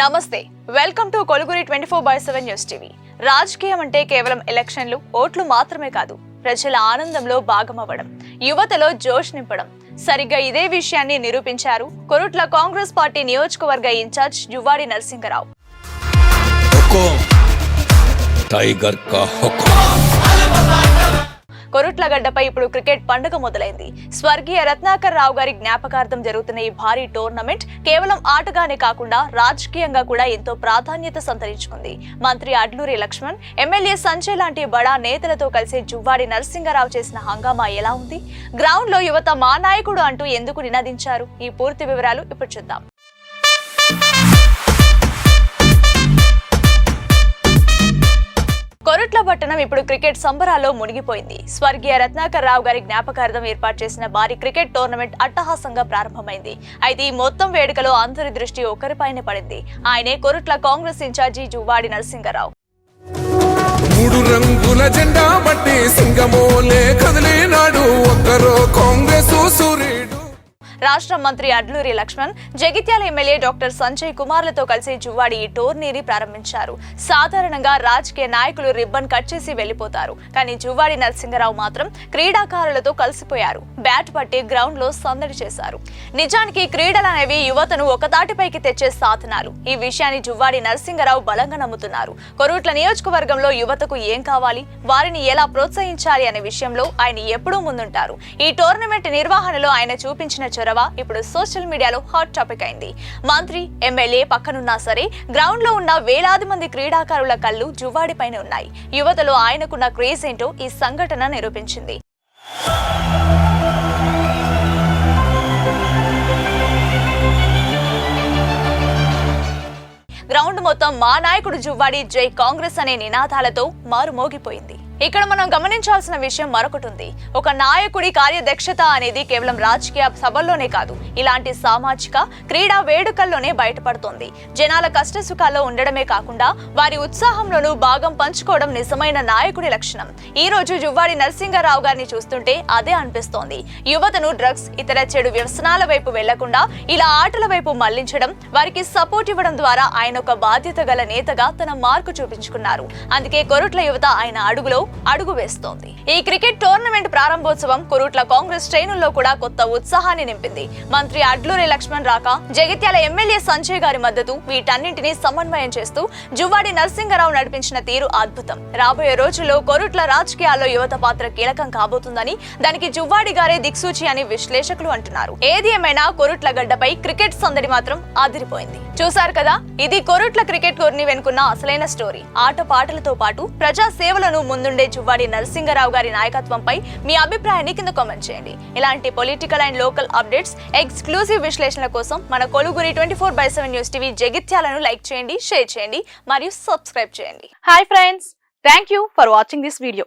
నమస్తే welcome to Koluguri twenty four by seven news TV. రాజకీయం అంటే కేవలం ఎలక్షన్లు ఓట్లు మాత్రమే కాదు ప్రజల ఆనందంలో భాగమవ్వడం యువతలో జోష్ నింపడం. సరిగ్గా ఇదే విషయాన్ని నిరూపించారు కొరుట్ల కాంగ్రెస్ పార్టీ నియోజకవర్గ ఇన్ఛార్జ్ యువాడి నరసింహరావు. టైగర్ కా కొరుట్లగడ్డపై ఇప్పుడు క్రికెట్ పండుగ మొదలైంది. స్వర్గీయ రత్నాకర్ రావు గారి జ్ఞాపకార్థం జరుగుతున్న ఈ భారీ టోర్నమెంట్ కేవలం ఆటగానే కాకుండా రాజకీయంగా కూడా ఎంతో ప్రాధాన్యత సంతరించుకుంది. మంత్రి అడ్లూరి లక్ష్మణ్ ఎమ్మెల్యే సంజయ్ లాంటి బడా నేతలతో కలిసి జువ్వాడి నరసింగరావు చేసిన హంగామా ఎలా ఉంది? గ్రౌండ్లో యువత మా నాయకుడు అంటూ ఎందుకు నినదించారు? ఈ పూర్తి వివరాలు ఇప్పుడు చూద్దాం. విశాఖపట్నం ఇప్పుడు క్రికెట్ సంబరాల్లో మునిగిపోయింది. స్వర్గీయ రత్నాకర్ రావు గారి జ్ఞాపకార్థం ఏర్పాటు చేసిన భారీ క్రికెట్ టోర్నమెంట్ అట్టహాసంగా ప్రారంభమైంది. అయితే ఈ మొత్తం వేడుకలో అందరి దృష్టి ఒకరిపైనే పడింది. ఆయనే కొరుట్ల కాంగ్రెస్ ఇన్ఛార్జి జువాడి నరసింగరావు మూడు రంగుల జెండా బట్టి సింగమోలే కదిలినాడు ఒక్కరో రాష్ట్ర మంత్రి అడ్లూరి లక్ష్మణ్ జగిత్యాల ఎమ్మెల్యే డాక్టర్ సంజయ్ కుమార్లతో కలిసి జువ్వాడి ఈ టోర్నీని ప్రారంభించారు. సాధారణంగా రాజకీయ నాయకులు రిబ్బన్ కట్ చేసి వెళ్ళిపోతారు కానీ జువ్వాడి నరసింహరావు మాత్రం క్రీడాకారులతో కలిసిపోయారు. బ్యాట్ పట్టి గ్రౌండ్లో సందడి చేశారు. నిజానికి క్రీడలు అనేవి యువతను ఒకతాటిపైకి తెచ్చే సాధనాలు. ఈ విషయాన్ని జువ్వాడి నరసింహరావు బలంగా నమ్ముతున్నారు. కొరుట్ల నియోజకవర్గంలో యువతకు ఏం కావాలి? వారిని ఎలా ప్రోత్సహించాలి అనే విషయంలో ఆయన ఎప్పుడూ ముందుంటారు. ఈ టోర్నమెంట్ నిర్వహణలో ఆయన చూపించిన చొరవ ఇప్పుడు సోషల్ మీడియాలో హాట్ టాపిక్ అయింది. మంత్రి ఎమ్మెల్యే పక్కనున్నా సరే గ్రౌండ్లో ఉన్న వేలాది మంది క్రీడాకారుల కళ్ళు జువ్వాడిపైనే ఉన్నాయి. యువతలో ఆయనకున్న క్రేజ్ ఏంటో ఈ సంఘటన నిరూపించింది. గ్రౌండ్ మొత్తం మా నాయకుడు జువ్వాడి జై కాంగ్రెస్ అనే నినాదాలతో మారుమోగిపోయింది. ఇక్కడ మనం గమనించాల్సిన విషయం మరొకటి ఉంది. ఒక నాయకుడి కార్యదక్షత అనేది కేవలం రాజకీయ సభల్లోనే కాదు ఇలాంటి సామాజిక క్రీడా వేడుకల్లోనే బయటపడుతోంది. జనాల కష్ట సుఖాల్లో ఉండడమే కాకుండా వారి ఉత్సాహంలోనూ భాగం పంచుకోవడం నిజమైన నాయకుడి లక్షణం. ఈ రోజు జువ్వాడి నరసింహారావు గారిని చూస్తుంటే అదే అనిపిస్తోంది. యువతను డ్రగ్స్ ఇతర చెడు వ్యసనాల వైపు వెళ్ళకుండా ఇలా ఆటల వైపు మళ్ళించడం వారికి సపోర్ట్ ఇవ్వడం ద్వారా ఆయన ఒక బాధ్యత గల నేతగా తన మార్కు చూపించుకున్నారు. అందుకే కొరట్ల యువత ఆయన అడుగులో అడుగు వేస్తోంది. ఈ క్రికెట్ టోర్నమెంట్ ప్రారంభోత్సవం కొరుట్ల కాంగ్రెస్ శ్రేణుల్లో కూడా కొత్త ఉత్సాహాన్ని నింపింది. మంత్రి అడ్లూరి లక్ష్మణ్ రాక జగిత్యాల ఎమ్మెల్యే సంజయ్ గారి మద్దతు వీటన్నింటినీ సమన్వయం చేస్తూ జువ్వాడి నరసింహరావు నడిపించిన తీరు అద్భుతం. రాబోయే రోజుల్లో కొరుట్ల రాజకీయాల్లో యువత పాత్ర కీలకం కాబోతుందని దానికి జువ్వాడి గారే దిక్సూచి అని విశ్లేషకులు అంటున్నారు. ఏది ఏమైనా కొరుట్ల గడ్డపై క్రికెట్ సందడి మాత్రం అదిరిపోయింది. చూశారు కదా ఇది కొరుట్ల క్రికెట్ కోర్ని వెనుకున్న అసలైన స్టోరీ. ఆట పాటలతో పాటు ప్రజా సేవలను ముందు నుండే జువ్వాడి నరసింగరావు గారి నాయకత్వంపై మీ అభిప్రాయాన్ని కింద కామెంట్ చేయండి. ఇలాంటి political and local updates exclusive విశ్లేషణ కోసం మన Koluguri twenty four by seven news TV జగిత్యాలను like చేయండి షేర్ చేయండి మరియు సబ్స్క్రైబ్ చేయండి. Hi friends thank you for watching this video